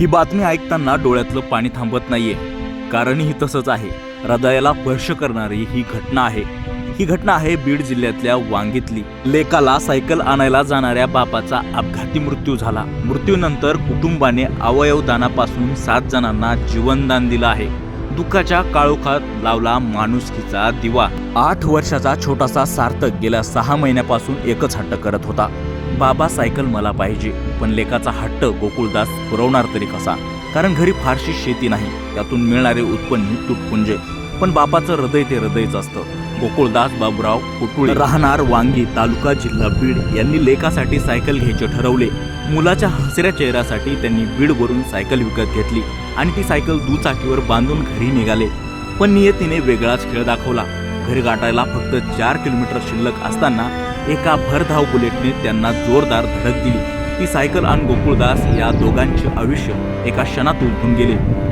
ही बातमी ऐकताना डोळ्यातलं पाणी थांबत नाहीये. कारणही तसंच आहे. हृदयाला स्पर्श करणारी ही घटना आहे. ही घटना आहे बीड जिल्ह्यातल्या वांगीतली. लेकाला सायकल आणायला जाणाऱ्या बापाचा अपघाती मृत्यू झाला. मृत्यूनंतर कुटुंबाने अवयवदानापासून सात जणांना जीवनदान दिलं आहे. दुःखाच्या काळोखात लावला माणुसकीचा दिवा. आठ वर्षाचा छोटासा सार्थक गेल्या सहा महिन्यापासून एकच हट्ट करत होता. बाबा सायकल मला पाहिजे. पण लेकाचा हट्ट गोकुळदास पुरवणार तरी कसा? कारण घरी फारशी शेती नाही. त्यातून मिळणारे उत्पन्न तुटपुंजे. पण बापाचं हृदय ते हृदयच असतं. गोकुळदास बाबूराव कुटुळे राहणार वांगी तालुका जिल्हा बीड यांनी लेकासाठी सायकल घ्यायचे ठरवले. मुलाच्या हसऱ्या चेहऱ्यासाठी त्यांनी बीडवरून सायकल विकत घेतली आणि ती सायकल दुचाकीवर बांधून घरी निघाले. पण नियतीने वेगळाच खेळ दाखवला. घरी गाठायला फक्त चार किलोमीटर शिल्लक असताना एका भरधाव बुलेटने त्यांना जोरदार धडक दिली. ती सायकल आणि गोकुळदास या दोघांचे आयुष्य एका क्षणात उलटून गेले.